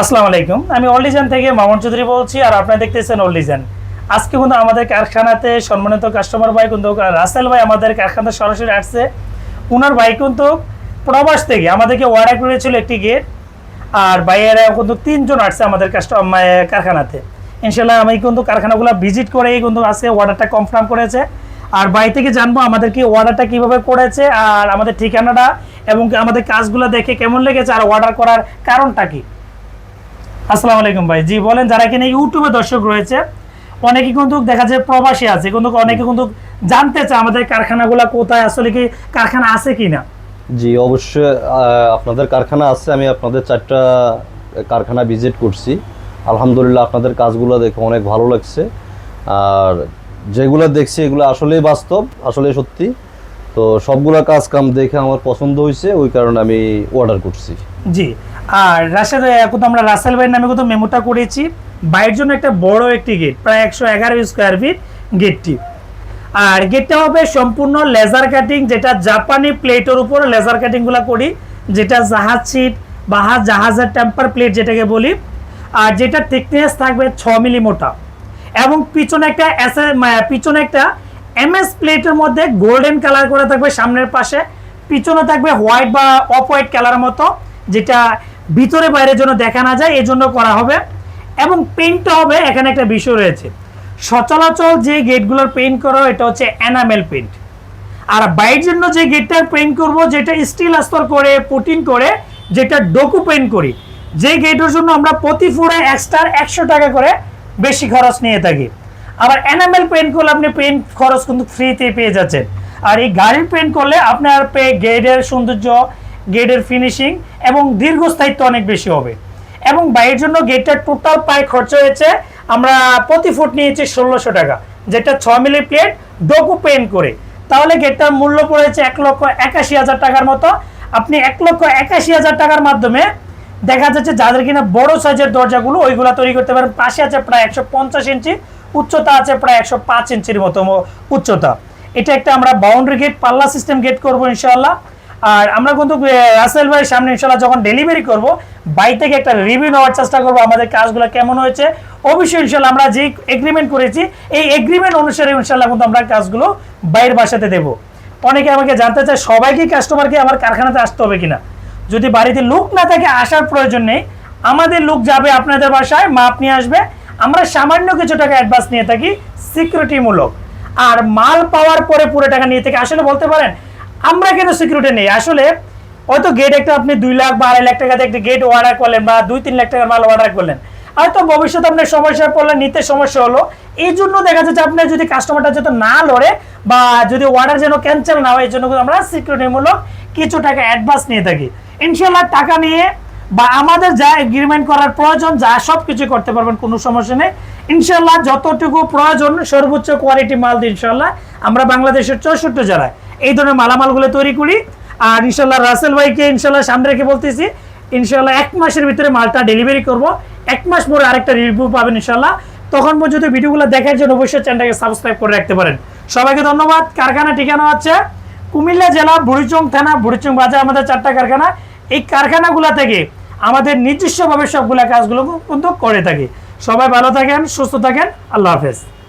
আসসালামু আলাইকুম। আমি অলিজান থেকে মামুন চৌধুরী বলছি আর আপনারা দেখতেছেন অলিজান আজকে কিন্তু আমাদের কারখানাতে সম্মানিত কাস্টমার ভাই কিন্তু রাসেল ভাই আমাদের কারখানাতে সরাসরি আসছে। ওনার ভাই কিন্তু প্রবাস থেকে, আমাদেরকে অর্ডার করেছিল একটি গেট, আর ভাইয়েরা কিন্তু তিনজন আসছে আমাদের কাস্টমার কারখানাতে। ইনশাল্লাহ আমি কিন্তু কারখানাগুলো ভিজিট করেই কিন্তু আজকে অর্ডারটা কনফার্ম করেছে। আর বাড়ি থেকে জানব আমাদেরকে অর্ডারটা কীভাবে করেছে আর আমাদের ঠিকানাটা এবং আমাদের কাজগুলো দেখে কেমন লেগেছে আর অর্ডার করার কারণটা কি। আসসালামু আলাইকুম ভাই। জি বলেন যারা কিনা ইউটিউবে দর্শক রয়েছে অনেকে কিন্তু দেখা যায় প্রবাসী আছে কিন্তু অনেকে কিন্তু জানতে চায় আমাদের কারখানাগুলো কোথায় আসলে কি কারখানা আছে কিনা। জি অবশ্যই আপনাদের কারখানা আছে আমি আপনাদের চারটা কারখানা ভিজিট করছি। আলহামদুলিল্লাহ আপনাদের কাজগুলো দেখে অনেক ভালো লাগছে। আর যেগুলো দেখছি এগুলো আসলেই বাস্তব আসলে সত্যি। তো সবগুলো কাজ কাম দেখে আমার পছন্দ হয়েছে ওই কারণে আমি অর্ডার করছি। জি আর এখন তো আমরা রাসেল ভাইয়ের নামে কিন্তু মেমোটা করেছি। বাইরের জন্য একটা বড় একটি গেট প্রায় একশো এগারো স্কোয়ার ফিট গেটটি আর গেটটা হবে সম্পূর্ণ লেজার কাটিং যেটা জাপানি প্লেটের উপর লেজার কাটিংগুলো করি, যেটা জাহাজ সিট বা জাহাজের টেম্পার প্লেট যেটাকে বলি। আর যেটা থিকনেস থাকবে ছ মিলি মোটা এবং পিছনে একটা এস পিছনে একটা এমএস প্লেটের মধ্যে গোল্ডেন কালার করে থাকবে সামনের পাশে। পিছনে থাকবে হোয়াইট বা অফ হোয়াইট কালারের মতো, যেটা ভিতরে বাইরের জন্য দেখা না যায় এই জন্য করা হবে। এবং পেইন্টটা হবে, এখানে একটা বিষয় রয়েছে। সচরাচর যে গেটগুলোর পেইন্ট করা হয়, এটা হচ্ছে এনামেল পেইন্ট আর বাইরের জন্য যে গেটটার পেইন্ট করব, যেটা স্টিল আস্তর করে পুটিং করে, যেটা ডোকু পেইন্ট করি, যে গেটের জন্য আমরা প্রতি ফুটে এক্সট্রা একশো টাকা করে বেশি খরচ নিয়ে থাকি। আবার এনামেল পেইন্ট করলে আপনি পেইন্ট খরচ কিন্তু ফ্রিতে পেয়ে যাচ্ছেন। আর এই গাড়ির পেইন্ট করলে আপনার পে গেটের সৌন্দর্য গেটের ফিনিশিং এবং দীর্ঘস্থায়িত্ব অনেক বেশি হবে। এবং বাইরের জন্য গেটটার টোটাল প্রায় খরচ হয়েছে, আমরা প্রতি ফুট নিয়েছি ষোলোশো টাকা, যেটা ছ মিলি প্লেট ডোকু পেন্ট করে। তাহলে গেটটার মূল্য পড়েছে এক লক্ষ একাশি হাজার টাকার মতো। আপনি এক লক্ষ একাশি হাজার টাকার মাধ্যমে দেখা যাচ্ছে যাদের কিনা বড় সাইজের দরজাগুলো, ওইগুলো তৈরি করতে পারেন। পাশে আছে প্রায় একশো পঞ্চাশ ইঞ্চি, উচ্চতা আছে প্রায় একশো পাঁচ ইঞ্চির মতো উচ্চতা। এটা একটা আমরা বাউন্ডারি গেট পাল্লা সিস্টেম গেট করব ইনশাল্লাহ আর আমরা কিন্তু রাসেল ভাইয়ের সামনে ইনশাল্লাহ যখন ডেলিভারি করব, বাই থেকে একটা রিভিউ নেওয়ার চেষ্টা করব আমাদের কাজগুলো কেমন হয়েছে। অবশ্যই ইনশাল্লাহ আমরা যে এগ্রিমেন্ট করেছি, এই এগ্রিমেন্ট অনুসারে ইনশাল্লাহ কিন্তু আমরা কাজগুলো বাইরের বাসাতে দেবো। অনেকে আমাকে জানতে চায় সবাইকে কাস্টমারকে আমার কারখানাতে আসতে হবে কিনা? যদি বাড়িতে লোক না থাকে, আসার প্রয়োজন নেই। আমাদের লোক যাবে আপনাদের বাসায়, মাপ নিয়ে আসবে। আমরা সামান্য কিছু টাকা অ্যাডভান্স নিয়ে থাকি সিকিউরিটিমূলক আর মাল পাওয়ার পরে পুরো টাকা নিয়ে থেকে, আসলে বলতে পারেন আমরা কেন সিকিউরিটি নেই? আসলে হয়তো গেট একটা আপনি দুই লাখ বা আড়াই লাখ টাকাতে একটা গেট অর্ডার করলেন বা দুই, তিন লাখ টাকার মাল অর্ডার করলেন। হয়তো ভবিষ্যতে আপনার সমস্যায় পড়লে নিতে সমস্যা হলো। এই জন্য দেখা যাচ্ছে আপনার যদি কাস্টমারটা যাতে না লড়ে বা যদি অর্ডার যেন ক্যান্সেল না হয়, এই জন্য আমরা সিকিউরিটিমূলক কিছু টাকা অ্যাডভান্স নিয়ে থাকি। ইনশাল্লাহ টাকা নিয়ে বা আমাদের যা এগ্রিমেন্ট করার প্রয়োজন, যা সব কিছু করতে পারবেন, কোনো সমস্যা নেই। ইনশাল্লাহ যতটুকু প্রয়োজন, সর্বোচ্চ কোয়ালিটি মাল দিই ইনশাল্লাহ আমরা বাংলাদেশের চৌষট্টি জেলায় এই ধরনের মালামালগুলো তৈরি করি। আর ইনশাল্লাহ রাসেল ভাইকে ইনশাল্লাহ সামনে রেখে বলতেছি ইনশাল্লাহ এক মাসের ভিতরে মালটা ডেলিভারি করব। এক মাস পরে আরেকটা রিভিউ পাবেন ইনশাল্লাহ তখন পর্যন্ত ভিডিওগুলো দেখার জন্য অবশ্যই চ্যানেলটাকে সাবস্ক্রাইব করে রাখতে পারেন। সবাইকে ধন্যবাদ। কারখানা ঠিকানা হচ্ছে কুমিল্লা জেলা বুড়িচং থানা, বুড়িচং বাজার, আমাদের চারটা কারখানা। এই কারখানাগুলো থেকে আমাদের নিজস্বভাবে সবগুলা কাজগুলো কিন্তু করে থাকি। সবাই ভালো থাকেন, সুস্থ থাকেন। আল্লাহ হাফেজ।